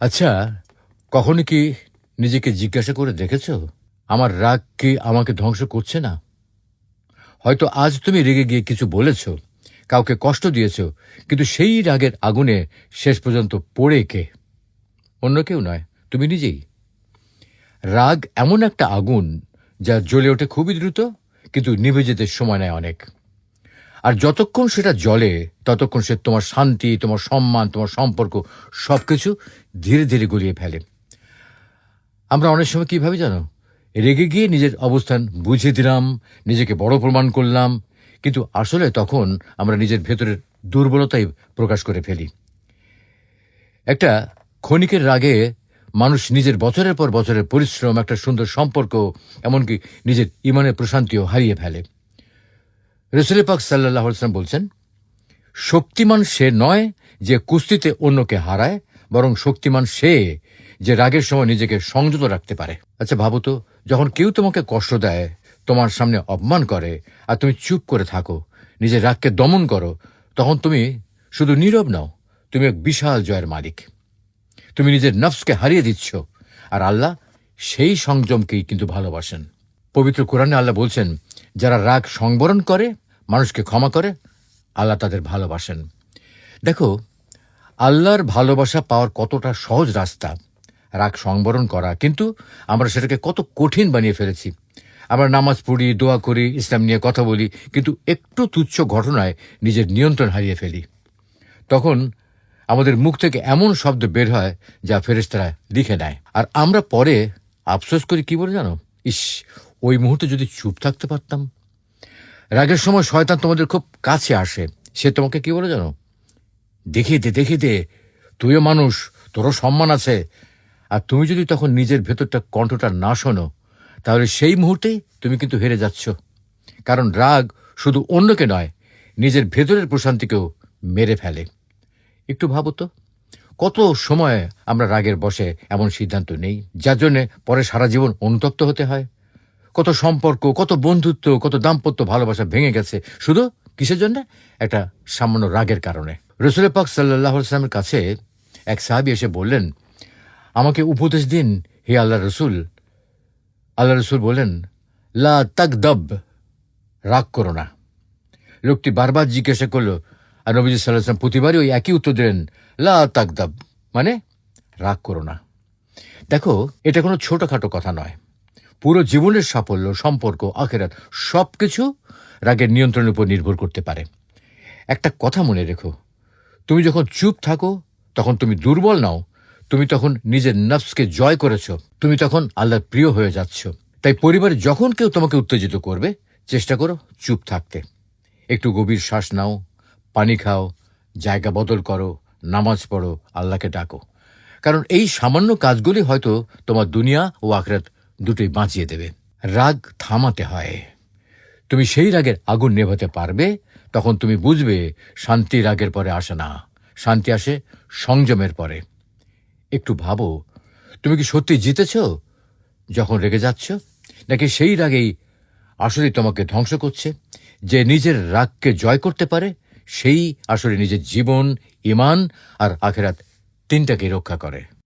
আচ্ছা কখনো কি নিজেকে জিজ্ঞাসা করে দেখেছ? আমার রাগ কি আমাকে ধ্বংস করছে না? হয়তো আজ তুমি রেগে গিয়ে কিছু বলেছ, কাউকে কষ্ট দিয়েছ, কিন্তু সেই রাগের আগুনে শেষ পর্যন্ত পড়ে কে? অন্য কেউ নয়, তুমি নিজেই। রাগ এমন একটা আগুন যা জ্বলে ওঠে খুবই দ্রুত, কিন্তু নিভে যেতে সময় নেয় অনেক। আর যতক্ষণ সেটা জলে ততক্ষণ সে তোমার শান্তি, তোমার সম্মান, তোমার সম্পর্ক সব কিছু ধীরে ধীরে গলিয়ে ফেলে। আমরা অনেক সময় কীভাবে জানো? রেগে গিয়ে নিজের অবস্থান বুঝিয়ে দিলাম, নিজেকে বড় প্রমাণ করলাম, কিন্তু আসলে তখন আমরা নিজের ভেতরের দুর্বলতাই প্রকাশ করে ফেলি। একটা ক্ষণিকের রাগে মানুষ নিজের বছরের পর বছরের পরিশ্রম, একটা সুন্দর সম্পর্ক, এমনকি নিজের ইমানের প্রশান্তিও হারিয়ে ফেলে। রসুল পাক সাল্লাহ সাল্লাম বলছেন, শক্তিমান সে নয় যে কুস্তিতে অন্যকে হারায়, বরং শক্তিমান সে যে রাগের সময় নিজেকে সংযত রাখতে পারে। আচ্ছা ভাবো তো, যখন কেউ তোমাকে কষ্ট দেয়, তোমার সামনে অপমান করে, আর তুমি চুপ করে থাকো, নিজের রাগকে দমন করো, তখন তুমি শুধু নীরব নাও, তুমি এক বিশাল জয়ের মালিক। তুমি নিজের নফসকে হারিয়ে দিচ্ছ, আর আল্লাহ সেই সংযমকেই কিন্তু ভালোবাসেন। পবিত্র কোরআনে আল্লাহ বলছেন যারা রাগ সংবরণ করে, মানুষকে ক্ষমা করে, আল্লাহ তাদের ভালোবাসেন। দেখো, আল্লাহর ভালোবাসা পাওয়ার কতটা সহজ রাস্তা, রাগ সংবরণ করা। কিন্তু আমরা সেটাকে কত কঠিন বানিয়ে ফেলেছি। আমরা নামাজ পড়ি, দোয়া করি, ইসলাম নিয়ে কথা বলি, কিন্তু একটু তুচ্ছ ঘটনায় নিজের নিয়ন্ত্রণ হারিয়ে ফেলি। তখন আমাদের মুখ থেকে এমন শব্দ বের হয় যা ফেরেস্তারা লিখে নেয়। আর আমরা পরে আফসোস করি, কি বলে জানো? ইস ওই মুহূর্তে যদি চুপ থাকতে পারতাম? রাগের সময় শয়তান তোমাদের খুব কাছে আসে। সে তোমাকে কি বলে জানো? দেখিয়ে দে দেখিয়ে দে, তুইও মানুষ, তোরও সম্মান আছে। আর তুমি যদি তখন নিজের ভেতরটা, কণ্ঠটা না শোনো, তাহলে সেই মুহূর্তেই তুমি কিন্তু হেরে যাচ্ছ। কারণ রাগ শুধু অন্যকে নয়, নিজের ভেতরের প্রশান্তিকেও মেরে ফেলে। একটু ভাবো তো, কত সময় আমরা রাগের বসে এমন সিদ্ধান্ত নেই, যার জন্যে পরে সারা জীবন অনুতপ্ত হতে হয়? কত সম্পর্ক, কত বন্ধুত্ব, কত দাম্পত্য ভালোবাসা ভেঙে গেছে। শুধু কিসের জন্য? একটা সামান্য রাগের কারণে। রসুল পাক সাল্লাহ সাল্লামের কাছে এক সাহাবি এসে বললেন, আমাকে উপদেশ দিন হে আল্লাহ রসুল। আল্লাহ রসুল বললেন, লা তাক দব রাগ করো না। লোকটি বারবার জিজ্ঞাসা করল, আর নবীজ সাল্লাহাম প্রতিবারই ওই একই উত্তর দিলেন, লা তাক দব মানে রাগ করো না। দেখো, এটা কোনো ছোটোখাটো কথা নয়। পুরো জীবনের সাফল্য, সম্পর্ক, আখেরাত সব কিছু রাগের নিয়ন্ত্রণের উপর নির্ভর করতে পারে। একটা কথা মনে রেখো, তুমি যখন চুপ থাকো, তখন তুমি দুর্বল নাও, তুমি তখন নিজের নফসকে জয় করেছ, তুমি তখন আল্লাহর প্রিয় হয়ে যাচ্ছ। তাই পরিবারে যখন কেউ তোমাকে উত্তেজিত করবে, চেষ্টা করো চুপ থাকতে। একটু গভীর শ্বাস নাও, পানি খাও, জায়গা বদল করো, নামাজ পড়ো, আল্লাহকে ডাকো। কারণ এই সামান্য কাজগুলি হয়তো তোমার দুনিয়া ও আখরাত দুটোই বাঁচিয়ে দেবে। রাগ থামাতে হয়। তুমি সেই রাগের আগুন নেভাতে পারবে, তখন তুমি বুঝবে শান্তি রাগের পরে আসে না। শান্তি আসে সংযমের পরে। একটু ভাবো, তুমি কি সত্যি জিতেছ যখন রেগে যাচ্ছ? নাকি সেই রাগেই আসলে তোমাকে ধ্বংস করছে? যে নিজের রাগকে জয় করতে পারে, সেই আসলে নিজের জীবন, ইমান আর আখেরাত তিনটাকে রক্ষা করে।